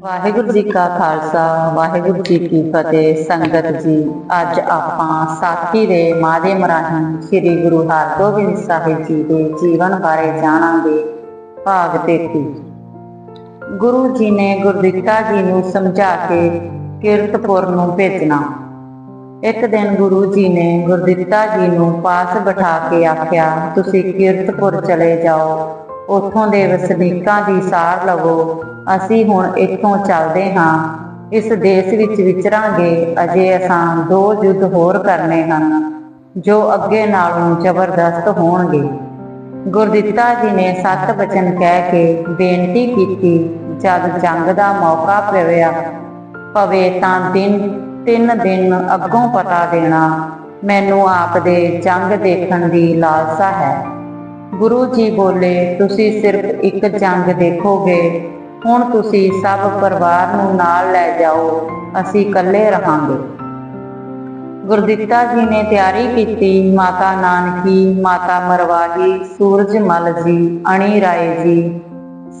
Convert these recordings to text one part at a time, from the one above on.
ਵਾਹਿਗੁਰੂ ਜੀ ਕਾ ਖਾਲਸਾ, ਵਾਹਿਗੁਰੂ ਜੀ ਕੀ ਫਤਿਹ। ਸੰਗਤ ਜੀ, ਅੱਜ ਆਪਾਂ ਸਾਖੀ ਦੇ ਮਾਧਿਅਮ ਰਾਹੀਂ ਸ੍ਰੀ ਗੁਰੂ ਹਰਗੋਬਿੰਦ ਸਾਹਿਬ ਜੀ ਦੇ ਜੀਵਨ ਬਾਰੇ ਜਾਣਾਂਗੇ ਭਾਗ 33 ਗੁਰੂ ਜੀ ਨੇ ਗੁਰਦਿੱਤਾ ਜੀ ਨੂੰ ਸਮਝਾ ਕੇ ਕੀਰਤਪੁਰ ਨੂੰ ਭੇਜਣਾ। ਇੱਕ ਦਿਨ ਗੁਰੂ ਜੀ ਨੇ ਗੁਰਦਿੱਤਾ ਜੀ ਨੂੰ ਪਾਸ ਬਿਠਾ ਕੇ ਆਖਿਆ, ਤੁਸੀਂ ਕੀਰਤਪੁਰ ਚਲੇ ਜਾਓ। ਉੱਥੋਂ ਦੇ ਵਸਨੀਕਾਂ ਦੀ ਸਾਰ ਲਵੋ। ਅਸੀਂ ਹੁਣ ਇੱਥੋਂ ਚੱਲਦੇ ਹਾਂ। ਇਸ ਦੇਸ਼ ਵਿੱਚ ਵਿਚਰਾਂਗੇ ਅਜੇ ਅਸਾਂ ਦੋ ਯੁੱਧ ਹੋਰ ਕਰਨੇ ਹਨ, ਜੋ ਅੱਗੇ ਨਾਲੋਂ ਜ਼ਬਰਦਸਤ ਹੋਣਗੇ। ਗੁਰਦਿੱਤਾ ਜੀ ਨੇ ਸੱਤ ਬਚਨ ਕਹਿ ਕੇ ਬੇਨਤੀ ਕੀਤੀ, ਜਦ ਜੰਗ ਦਾ ਮੌਕਾ ਪਵੇਆ ਪਵੇ ਤਾਂ ਦਿਨ, ਤਿੰਨ ਦਿਨ ਅੱਗੋਂ ਪਤਾ ਦੇਣਾ। ਮੈਨੂੰ ਆਪ ਦੇ ਜੰਗ ਦੇਖਣ ਦੀ ਲਾਲਸਾ ਹੈ। ਗੁਰੂ ਜੀ ਬੋਲੇ, ਤੁਸੀਂ ਸਿਰਫ ਇੱਕ ਜੰਗ ਦੇਖੋਗੇ। ਹੁਣ ਤੁਸੀਂ ਸਭ ਪਰਿਵਾਰ ਨੂੰ ਨਾਲ ਲੈ ਜਾਓ, ਅਸੀਂ ਇਕੱਲੇ ਰਹਾਂਗੇ। ਗੁਰਦਿੱਤਾ ਜੀ ਨੇ ਤਿਆਰੀ ਕੀਤੀ, ਮਾਤਾ ਨਾਨਕੀ, ਮਾਤਾ ਮਰਵਾਹੀ, ਸੂਰਜ ਜੀ, ਅਣੀ ਰਾਏ ਜੀ,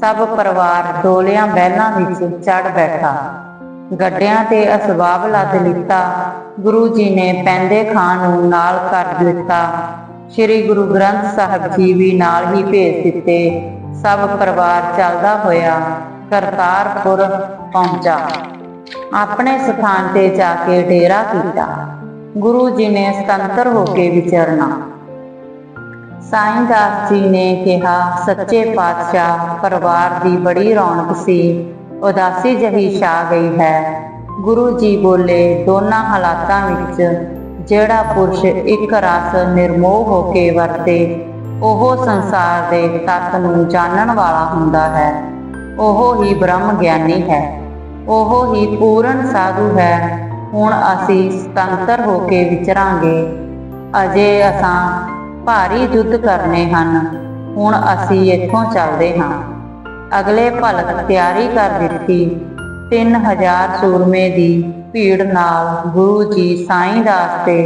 ਸਭ ਪਰਿਵਾਰ ਡੋਲਿਆਂ ਬਹਿਲਾਂ ਵਿੱਚ ਚੜ ਬੈਠਾ। ਗੱਡਿਆਂ ਤੇ ਅਸਬਾਬ ਲੱਦ ਲਿੱਤਾ, ਗੁਰੂ ਜੀ ਨੇ ਪੈਂਦੇ ਖਾਨ ਨੂੰ ਨਾਲ ਕਰ ਦਿੱਤਾ। ਸ੍ਰੀ ਗੁਰੂ ਗ੍ਰੰਥ ਸਾਹਿਬ ਜੀ ਵੀ ਨਾਲ ਹੀ ਭੇਜ ਦਿੱਤੇ। ਸਭ ਪਰਿਵਾਰ ਚੱਲਦਾ ਹੋਇਆ ਕਰਤਾਰਪੁਰ ਪਹੁੰਚਾ। ਆਪਣੇ ਸਥਾਨ ਤੇ ਜਾ ਕੇ ਡੇਰਾ ਕੀਤਾ। ਗੁਰੂ ਜੀ ਨੇ ਸੁਤੰਤਰ ਹੋ ਕੇ ਵਿਚਰਨਾ। ਸਾਈਂ ਦਾਸ ਜੀ ਨੇ ਕਿਹਾ, ਸੱਚੇ ਪਾਤਸ਼ਾਹ, ਪਰਿਵਾਰ ਦੀ ਬੜੀ ਰੌਣਕ ਸੀ। ਉਦਾਸੀ ਜਹੀ ਛਾ ਗਈ ਹੈ। ਗੁਰੂ ਜੀ ਬੋਲੇ, ਦੋਨਾਂ ਹਾਲਾਤਾਂ ਵਿੱਚ ਜਿਹੜਾ ਪੁਰਸ਼ ਇੱਕ ਰਸ ਨਿਰਮੋਹ ਹੋ ਕੇ ਵਰਤੇ, ਉਹ ਸੰਸਾਰ ਦੇ ਤੱਤ ਨੂੰ ਜਾਣਨ ਵਾਲਾ ਹੁੰਦਾ ਹੈ। ਉਹ ਹੀ ਬ੍ਰਹਮ ਗਿਆਨੀ ਹੈ। ਉਹ ਹੀ ਪੂਰਨ ਸਾਧੂ ਹੈ। ਹੁਣ ਅਸੀਂ ਸੁਤੰਤਰ ਹੋ ਕੇ ਵਿਚਰਾਂਗੇ। ਅਜੇ ਅਸਾਂ ਭਾਰੀ ਯੁੱਧ ਕਰਨੇ ਹਨ। ਹੁਣ ਅਸੀਂ ਇੱਥੋਂ ਚੱਲਦੇ ਹਾਂ। ਅਗਲੇ ਭਲਕ ਤਿਆਰੀ ਕਰ ਦਿੱਤੀ। 3000 ਸੂਰਮੇ ਦੀ ਭੀੜ ਨਾਲ ਗੁਰੂ ਜੀ ਸਾਈਂ ਦਾਸ ਤੇ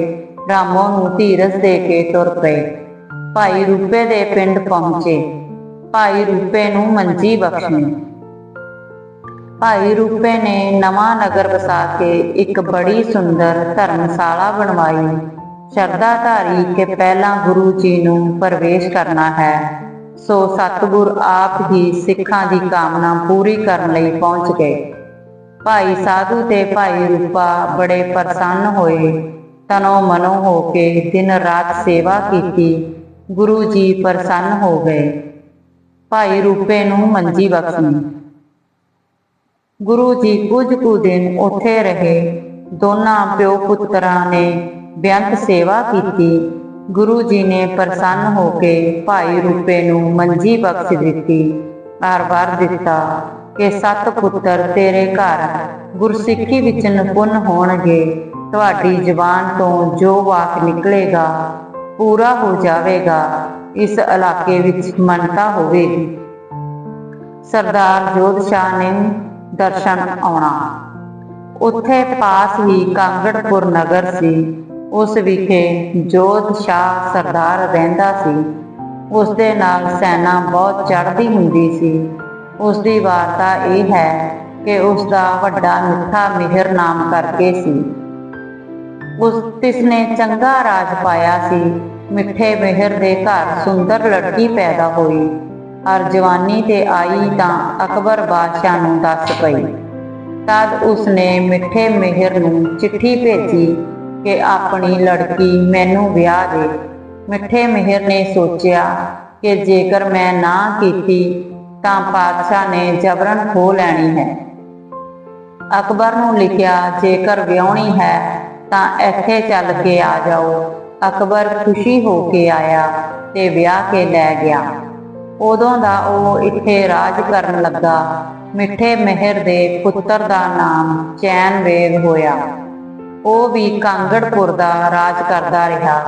ਰਾਮੋ ਨੂੰ ਧੀਰਜ ਦੇ ਕੇ ਤੁਰ ਪਏ। ਭਾਈ ਰੂਪੇ ਦੇ ਪਿੰਡ ਪਹੁੰਚੇ। ਭਾਈ ਰੂਪੇ ਨੂੰ ਮੰਜੀ ਬਖਸ਼ਣੀ ਭਾਈ ਰੂਪੇ ਨੇ ਨਵਾਂ ਨਗਰ ਵਸਾ ਕੇ ਇੱਕ ਬੜੀ ਸੁੰਦਰ ਧਰਮਸ਼ਾਲਾ ਬਣਵਾਈ। ਸ਼ਰਧਾ ਧਾਰੀ ਕਿ ਪਹਿਲਾਂ ਗੁਰੂ ਜੀ ਨੂੰ ਪ੍ਰਵੇਸ਼ ਕਰਨਾ ਹੈ, ਸੋ ਸਤਿਗੁਰ ਆਪ ਹੀ ਸਿੱਖਾਂ ਦੀ ਕਾਮਨਾ ਪੂਰੀ ਕਰਨ ਲਈ ਪਹੁੰਚ ਗਏ। ਭਾਈ ਸਾਧੂ ਤੇ ਭਾਈ ਰੂਪਾ ਬੜੇ ਪ੍ਰਸੰਨ ਹੋਏ। ਤਨੋ ਮਨੋ ਹੋ ਕੇ ਦਿਨ ਰਾਤ ਸੇਵਾ ਕੀਤੀ। ਗੁਰੂ ਜੀ ਪ੍ਰਸੰਨ ਹੋ ਗਏ। ਭਾਈ ਰੂਪੇ ਨੂੰ ਮੰਜੀ ਬਖਸ਼ੀ। ਗੁਰੂ ਜੀ ਕੁਝ ਕੁ ਦਿਨ ਉੱਥੇ ਰਹੇ। ਦੋਨਾਂ ਪਿਓ ਪੁੱਤਰਾਂ ਨੇ ਬੇਅੰਤ ਸੇਵਾ ਕੀਤੀ। ਗੁਰੂ ਜੀ ਨੇ ਪ੍ਰਸੰਨ ਹੋ ਕੇ ਭਾਈ ਰੂਪੇ ਨੂੰ ਮੰਜੀ ਬਖਸ਼ ਦਿੱਤੀ। ਔਰ ਵਰ ਦਿੱਤਾ ਕਿ ਸੱਤ ਪੁੱਤਰ ਤੇਰੇ ਘਰ ਗੁਰਸਿੱਖੀ ਵਿੱਚ ਨਿਪੁੰਨ ਹੋਣਗੇ। ਤੁਹਾਡੀ ਜ਼ੁਬਾਨ ਤੋਂ ਜੋ ਵਾਕ ਨਿਕਲੇਗਾ, ਪੂਰਾ ਹੋ ਜਾਵੇਗਾ। ਇਸ ਇਲਾਕੇ ਵਿੱਚ ਮੰਨਤਾ ਹੋਵੇਗੀ। ਸਰਦਾਰ ਜੋਧ ਸ਼ਾਹ ਨੇ ਦਰਸ਼ਨ ਆਉਣਾ। ਉੱਥੇ ਪਾਸ ਹੀ ਕਾਂਗੜਪੁਰ ਨਗਰ ਸੀ। ਉਸ ਵਿਖੇ ਜੋਧ ਸ਼ਾਹ ਸਰਦਾਰ ਰਹਿੰਦਾ ਸੀ। ਉਸ ਦੇ ਨਾਲ ਸੈਨਾ ਬਹੁਤ ਚੜ੍ਹਦੀ ਹੁੰਦੀ ਸੀ। ਉਸ ਦੀ ਵਾਰਤਾ ਇਹ ਹੈ ਕਿ ਉਸ ਦਾ ਵੱਡਾ ਮਿੱਠਾ ਮਿਹਰ ਨਾਮ ਕਰਕੇ ਸੀ। ਉਸ ਤਿਸ ਨੇ ਚੰਗਾ ਰਾਜ ਪਾਇਆ ਸੀ। ਮਿੱਠੇ ਮਿਹਰ ਦੇ ਘਰ ਸੁੰਦਰ ਲੜਕੀ ਪੈਦਾ ਹੋਈ। ਔਰ ਜਵਾਨੀ ਤੇ ਆਈ ਤਾਂ ਅਕਬਰ ਬਾਦਸ਼ਾਹ ਨੂੰ ਦੱਸ ਪਈ। ਤਦ ਉਸਨੇ ਮਿੱਠੇ ਮਿਹਰ ਨੂੰ ਚਿੱਠੀ ਭੇਜੀ ਕਿ ਆਪਣੀ ਲੜਕੀ ਮੈਨੂੰ ਵਿਆਹ ਦੇ। ਮਿੱਠੇ ਮਿਹਰ ਨੇ ਸੋਚਿਆ ਕਿ ਜੇਕਰ ਮੈਂ ਨਾ ਕੀਤੀ ਤਾਂ ਪਾਤਸ਼ਾਹ ਨੇ ਜਬਰਨ ਖੋ ਲੈਣੀ ਹੈ। ਅਕਬਰ ਨੂੰ ਲਿਖਿਆ, ਜੇਕਰ ਵਿਆਹਣੀ ਹੈ ਤਾਂ ਇੱਥੇ ਚੱਲ ਕੇ ਆ ਜਾਓ। ਅਕਬਰ ਖੁਸ਼ੀ ਹੋ ਕੇ ਆਇਆ ਤੇ ਵਿਆਹ ਕੇ ਲੈ ਗਿਆ। ਉਦੋਂ ਦਾ ਉਹ ਇੱਥੇ ਰਾਜ ਕਰਨ ਲੱਗਾ। ਮਿੱਠੇ ਮਿਹਰ ਦੇ ਪੁੱਤਰ ਦਾ ਨਾਮ ਚੈਨ ਵੇਗ ਹੋਇਆ। ਉਹ ਵੀ ਕਾਂਗੜਪੁਰ ਦਾ ਰਾਜ ਕਰਦਾ ਰਿਹਾ।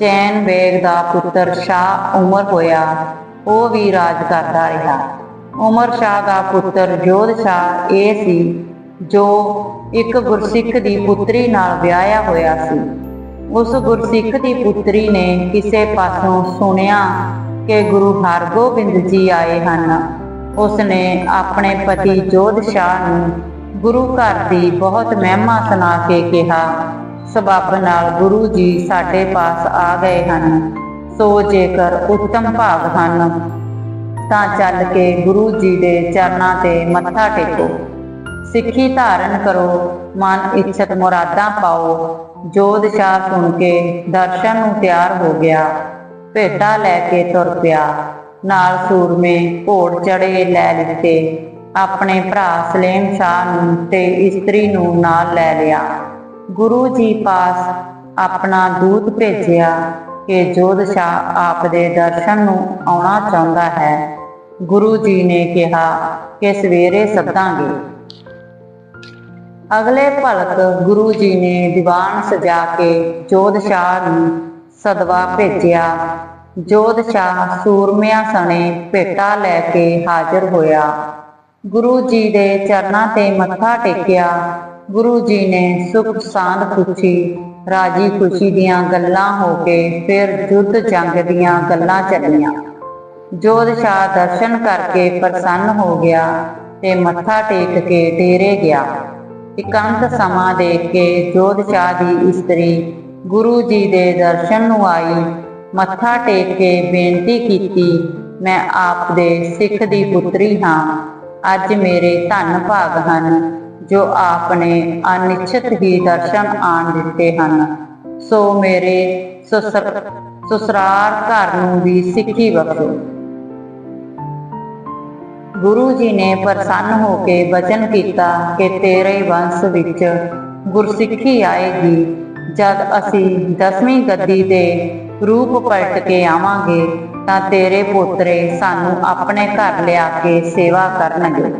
ਚੈਨ ਬੇਗ ਦਾ ਪੁੱਤਰ ਸ਼ਾਹ ਉਮਰ ਹੋਇਆ, ਉਹ ਵੀ ਰਾਜ ਕਰਦਾ ਰਿਹਾ। ਉਮਰ ਸ਼ਾਹ ਦਾ ਪੁੱਤਰ ਜੋਧ ਸ਼ਾਹ ਇਹ ਸੀ, ਜੋ ਇੱਕ ਗੁਰਸਿੱਖ ਦੀ ਪੁੱਤਰੀ ਨਾਲ ਵਿਆਹਿਆ ਹੋਇਆ ਸੀ। ਉਸ ਗੁਰਸਿੱਖ ਦੀ ਪੁੱਤਰੀ ਨੇ ਕਿਸੇ ਪਾਸੋਂ ਸੁਣਿਆ ਕਿ ਗੁਰੂ ਹਰਗੋਬਿੰਦ ਜੀ ਆਏ ਹਨ। ਉਸਨੇ ਆਪਣੇ ਪਤੀ ਜੋਧ ਸ਼ਾਹ ਨੂੰ ਗੁਰੂ ਘਰ ਦੀ ਬਹੁਤ ਮਹਿਮਾ ਸੁਣਾ ਕੇ ਕਿਹਾ ਸਬੱਬ ਨਾਲ ਗੁਰੂ ਜੀ ਸਾਡੇ ਪਾਸ ਆ ਗਏ ਹਨ। ਸੋ ਜੇਕਰ ਉੱਤਮ ਭਾਗ ਹਨ, ਤਾਂ ਚੱਲ ਕੇ ਗੁਰੂ ਜੀ ਦੇ ਚਰਨਾਂ ਤੇ ਮੱਥਾ ਟੇਕੋ। ਸਿੱਖੀ ਧਾਰਨ ਕਰੋ, ਮਨ ਇੱਛਤ ਮੁਰਾਦਾਂ ਪਾਓ। ਜੋਧ ਸ਼ਾਹ ਸੁਣ ਕੇ ਦਰਸ਼ਨ ਨੂੰ ਤਿਆਰ ਹੋ ਗਿਆ। ਭੇਟਾ ਲੈ ਕੇ ਤੁਰ ਪਿਆ। ਨਾਲ ਸੂਰਮੇ ਘੋੜ ਚੜੇ ਲੈ ਲਿੱਤੇ। ਆਪਣੇ ਭਰਾ ਸਲੇਮ ਸ਼ਾਹ ਨੂੰ ਤੇ ਇਸਤਰੀ ਨੂੰ ਨਾਲ ਲੈ ਲਿਆ। ਗੁਰੂ ਜੀ ਪਾਸ ਆਪਣਾ ਦੂਤ ਭੇਜਿਆ ਕਿ ਜੋਧ ਸ਼ਾਹ ਆਪ ਦੇ ਦਰਸ਼ਨ ਨੂੰ ਆਉਣਾ ਚਾਹੁੰਦਾ ਹੈ। ਗੁਰੂ ਜੀ ਨੇ ਕਿਹਾ ਕਿ ਸਵੇਰੇ ਸੱਦਾਂਗੇ। ਅਗਲੇ ਭਲਕ ਗੁਰੂ ਜੀ ਨੇ ਦੀਵਾਨ ਸਜਾ ਕੇ ਜੋਧ ਸ਼ਾਹ ਨੂੰ ਸਦਵਾ ਭੇਜਿਆ। ਜੋਧ ਸ਼ਾਹ ਸੂਰਮਿਆਂ ਸਣੇ ਭੇਟਾ ਲੈ ਕੇ ਹਾਜ਼ਰ ਹੋਇਆ। ਗੁਰੂ ਜੀ ਦੇ ਚਰਨਾਂ ਤੇ ਮੱਥਾ ਟੇਕਿਆ। ਗੁਰੂ ਜੀ ਨੇ ਸੁਖ ਸਾਂਦ ਪੁੱਛੀ, ਰਾਜੀ ਖੁਸ਼ੀ ਦੀਆਂ ਗੱਲਾਂ ਹੋ ਕੇ ਫਿਰ ਜੁੱਧ ਜੰਗ ਦੀਆਂ ਗੱਲਾਂ ਚੱਲੀਆਂ। ਜੋਧ ਦਰਸ਼ਨ ਕਰਕੇ ਪ੍ਰਸੰਨ ਹੋ ਗਿਆ ਤੇ ਮੱਥਾ ਟੇਕ ਕੇ ਡੇਰੇ ਗਿਆ। ਇਕਾਂਤ ਸਮਾਂ ਦੇਖ ਕੇ ਜੋਧ ਸ਼ਾਹ ਦੀ ਇਸਤਰੀ ਗੁਰੂ ਜੀ ਦੇ ਦਰਸ਼ਨ ਨੂੰ ਆਈ। ਮੱਥਾ ਟੇਕ ਕੇ ਬੇਨਤੀ ਕੀਤੀ, ਮੈਂ ਆਪ ਦੇ ਸਿੱਖ ਦੀ ਪੁੱਤਰੀ ਹਾਂ। ਅੱਜ ਮੇਰੇ ਧੰਨ ਭਾਗ ਹਨ। ਜੋ ਆਪ ਨੇ ਅਨਿਸ਼ਚਿਤ ਹੀ ਦਰਸ਼ਨ ਆਣ ਦਿੱਤੇ ਹਨ, ਸੋ ਮੇਰੇ ਸੁਸਰ, ਸੁਸਰਾਰ ਘਰ ਨੂੰ ਵੀ ਸਿੱਖੀ ਬਖਸ਼ੋ ਗੁਰੂ ਜੀ ਨੇ ਪ੍ਰਸੰਨ ਹੋ ਕੇ ਵਚਨ ਕੀਤਾ ਕਿ ਤੇਰੇ ਵੰਸ਼ ਵਿੱਚ ਗੁਰਸਿੱਖੀ ਆਏਗੀ, ਜਦ ਅਸੀਂ ਦਸਵੀਂ ਗੱਦੀ ਦੇ ਰੂਪ ਪਲਟ ਕੇ ਆਵਾਂਗੇ, ਤਾਂ ਤੇਰੇ ਪੋਤਰੇ ਸਾਨੂੰ ਆਪਣੇ ਘਰ ਲਿਆ ਕੇ ਸੇਵਾ ਕਰਨਗੇ।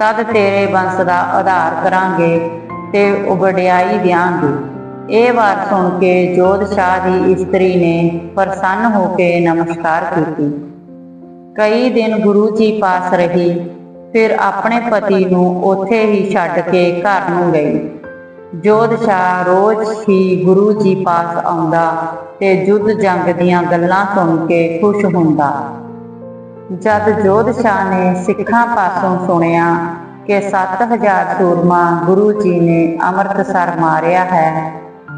ਤਦ ਤੇਰੇ ਬੰਸ ਦਾ ਆਧਾਰ ਕਰਾਂਗੇ ਤੇ ਉਬੜਿਆਈ ਦਿਆਂਗੇ। ਇਹ ਵਾਰ ਸੁਣ ਕੇ ਜੋਧ ਸ਼ਾਹ ਦੀ ਇਸਤਰੀ ਨੇ ਪ੍ਰਸੰਨ ਹੋ ਕੇ ਨਮਸਕਾਰ ਕੀਤੀ। ਕਈ ਦਿਨ ਗੁਰੂ ਜੀ ਪਾਸ ਰਹੀ, ਫਿਰ ਆਪਣੇ ਪਤੀ ਨੂੰ ਉੱਥੇ ਹੀ ਛੱਡ ਕੇ ਘਰ ਨੂੰ ਗਈ। ਜੋਧ ਸ਼ਾਹ ਰੋਜ਼ ਹੀ ਗੁਰੂ ਜੀ ਪਾਸ ਆਉਂਦਾ ਤੇ ਜੁੱਧ ਜੰਗ ਦੀਆਂ ਗੱਲਾਂ ਸੁਣ ਕੇ ਖੁਸ਼ ਹੁੰਦਾ। ਜਦ ਜੋਧ ਸ਼ਾਹ ਨੇ ਸਿੱਖਾਂ ਪਾਸੋਂ ਸੁਣਿਆ ਕਿ 7000 ਸੂਰਮਾ ਗੁਰੂ ਜੀ ਨੇ ਅੰਮ੍ਰਿਤਸਰ ਮਾਰਿਆ ਹੈ,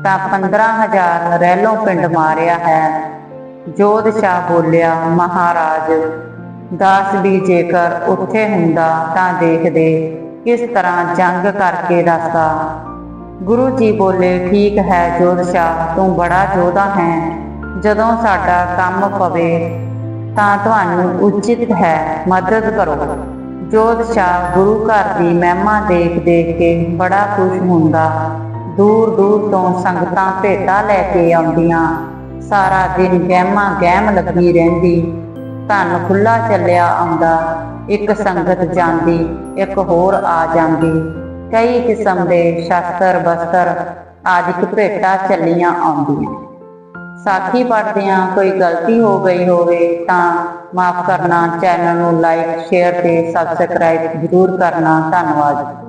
ਤਾਂ 15000 ਰੈਲੋਂ ਪਿੰਡ ਮਾਰਿਆ ਹੈ। ਜੋਧ ਸ਼ਾਹ ਬੋਲਿਆ, ਮਹਾਰਾਜ, ਦਾਸ ਵੀ ਜੇਕਰ ਉੱਥੇ ਹੁੰਦਾ ਤਾਂ ਦੇਖਦੇ, ਕਿਸ ਤਰ੍ਹਾਂ ਜੰਗ ਕਰਕੇ ਦੱਸਦਾ। ਗੁਰੂ ਜੀ ਬੋਲੇ, ਠੀਕ ਹੈ ਜੋਧ ਸ਼ਾਹ, ਤੂੰ ਬੜਾ ਯੋਧਾ ਹੈ। ਜਦੋਂ ਸਾਡਾ ਕੰਮ ਪਵੇ ਤਾਂ ਤੁਹਾਨੂੰ ਉਚਿਤ ਹੈ। ਮਦਦ ਕਰੋ। ਜੋਤ ਸ਼ਾਹ ਗੁਰੂ ਘਰ ਦੀ ਮਹਿਮਾ ਦੇਖ ਦੇਖ ਕੇ ਬੜਾ ਖੁਸ਼ ਹੁੰਦਾ। ਦੂਰ ਦੂਰ ਤੋਂ ਸੰਗਤਾਂ ਭੇਟਾ ਲੈ ਕੇ ਆਉਂਦੀਆਂ। ਸਾਰਾ ਦਿਨ ਗਹਿਮਾ ਗਹਿਮ ਲੱਗੀ ਰਹਿੰਦੀ। ਧਨ ਖੁੱਲਾ ਚੱਲਿਆ ਆਉਂਦਾ। ਇੱਕ ਸੰਗਤ ਜਾਂਦੀ, ਇੱਕ ਹੋਰ ਆ ਜਾਂਦੀ। ਕਈ ਕਿਸਮ ਦੇ ਸ਼ਸਤਰ ਬਸਤਰ ਆਦਿਕ ਭੇਟਾ ਚੱਲੀਆਂ ਆਉਂਦੀਆਂ। ਸਾਖੀ ਪੜ੍ਹਦਿਆਂ ਕੋਈ ਗਲਤੀ ਹੋ ਗਈ ਹੋਵੇ ਤਾਂ ਮਾਫ ਕਰਨਾ, ਚੈਨਲ ਨੂੰ ਲਾਈਕ ਸ਼ੇਅਰ ਤੇ ਸਬਸਕ੍ਰਾਈਬ ਜ਼ਰੂਰ ਕਰਨਾ। ਧੰਨਵਾਦ।